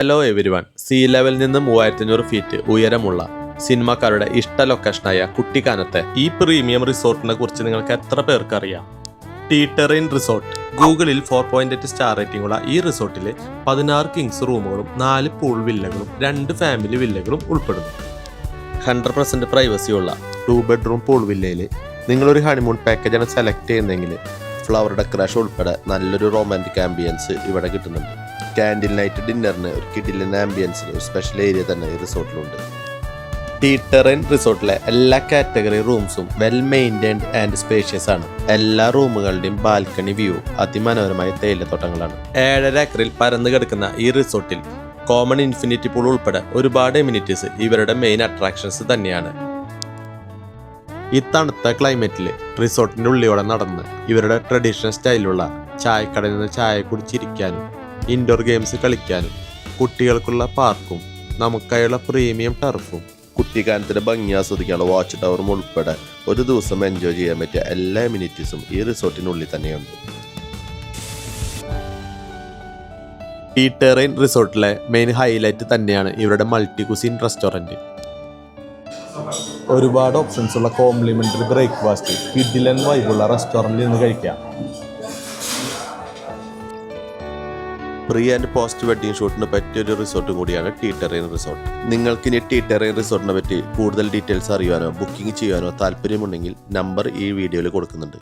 Hello everyone see ലെവലിൽ നിന്ന് മൂവായിരത്തിഞ്ഞൂറ് feet ഉയരമുള്ള സിനിമാക്കാരുടെ ഇഷ്ട ലൊക്കേഷനായ കുട്ടിക്കാനത്തെ ഈ പ്രീമിയം റിസോർട്ടിനെ കുറിച്ച് നിങ്ങൾക്ക് എത്ര പേർക്കറിയാം ടീറ്ററിൻ റിസോർട്ട് ഗൂഗിളിൽ four point eight star rating ഉള്ള ഈ റിസോർട്ടിൽ പതിനാറ് കിങ്സ് റൂമുകളും നാല് പൂൾ വില്ലകളും രണ്ട് ഫാമിലി വില്ലകളും ഉൾപ്പെടുന്നു. ഹൺഡ്രഡ് പെർസെന്റ് പ്രൈവസിയുള്ള ടു ബെഡ്റൂം പൂൾ വില്ലയിൽ നിങ്ങളൊരു ഹണിമൂൺ പാക്കേജാണ് സെലക്ട് ചെയ്യുന്നതെങ്കിൽ ഫ്ലവർ ക്രഷ് ഉൾപ്പെടെ നല്ലൊരു റൊമാന്റിക് ആംബിയൻസ് ഇവിടെ കിട്ടുന്നുണ്ട്. കാൻഡിൽ നൈറ്റ് ഡിന്നറിന് ഒരു കിഡിലിൻ ആംബിയൻസിന് ഒരു സ്പെഷ്യൽ ഏരിയ തന്നെ ഈ റിസോർട്ടിലുണ്ട് ടീറ്ററൻ റിസോർട്ടിലെ എല്ലാ കാറ്റഗറി റൂംസും വെൽ മെയിന്റൈൻഡ് ആൻഡ് സ്പേഷ്യസ് ആണ്. എല്ലാ റൂമുകളുടെയും ബാൽക്കണി വ്യൂ അതിമനോഹരമായ തേയിലത്തോട്ടങ്ങളാണ്. ഏഴര ഏക്കറിൽ പരന്നു കിടക്കുന്ന ഈ റിസോർട്ടിൽ കോമൺ ഇൻഫിനിറ്റി പൂൾ ഉൾപ്പെടെ ഒരുപാട് എമ്യൂണിറ്റീസ് ഇവരുടെ മെയിൻ അട്രാക്ഷൻസ് തന്നെയാണ്. ഈ തണുത്ത ക്ലൈമറ്റിൽ റിസോർട്ടിന്റെ ഉള്ളിയോടെ നടന്ന് ഇവരുടെ ട്രഡീഷണൽ സ്റ്റൈലുള്ള ചായക്കടയിൽ നിന്ന് ചായ കുടിച്ചിരിക്കാനും ഇൻഡോർ ഗെയിംസ് കളിക്കാനും കുട്ടികൾക്കുള്ള പാർക്കും നമുക്കായുള്ള പ്രീമിയം ടർഫും കുട്ടിക്കാലത്തിന്റെ ഭംഗി ആസ്വദിക്കാനുള്ള വാച്ച് ടവറും ഉൾപ്പെടെ ഒരു ദിവസം എൻജോയ് ചെയ്യാൻ പറ്റിയ എല്ലാ എമ്യൂണിറ്റീസും ഈ റിസോർട്ടിനുള്ളിൽ തന്നെയുണ്ട്. ഈ ടെറൈൻ റിസോർട്ടിലെ മെയിൻ ഹൈലൈറ്റ് തന്നെയാണ് ഇവരുടെ മൾട്ടി കുസിൻ റെസ്റ്റോറന്റ് ഒരുപാട് ഓപ്ഷൻസ് ഉള്ള കോംപ്ലിമെന്ററി ബ്രേക്ക്ഫാസ്റ്റ് കിഡിലൻ വൈബുള്ള റെസ്റ്റോറന്റിൽ നിന്ന് കഴിക്കാം. പ്രീ ആൻഡ് പോസ്റ്റ് വെഡ്ഡിംഗ് ഷൂട്ടിന് പറ്റിയ ഒരു റിസോർട്ടും കൂടിയാണ് ടീ ടെറൈൻ റിസോർട്ട് നിങ്ങൾക്ക് ഇനി ടീ ടെറൈൻ റിസോർട്ടിനെ പറ്റി കൂടുതൽ ഡീറ്റെയിൽസ് അറിയാനോ ബുക്കിംഗ് ചെയ്യാനോ താല്പര്യമുണ്ടെങ്കിൽ നമ്പർ ഈ വീഡിയോയിൽ കൊടുക്കുന്നുണ്ട്.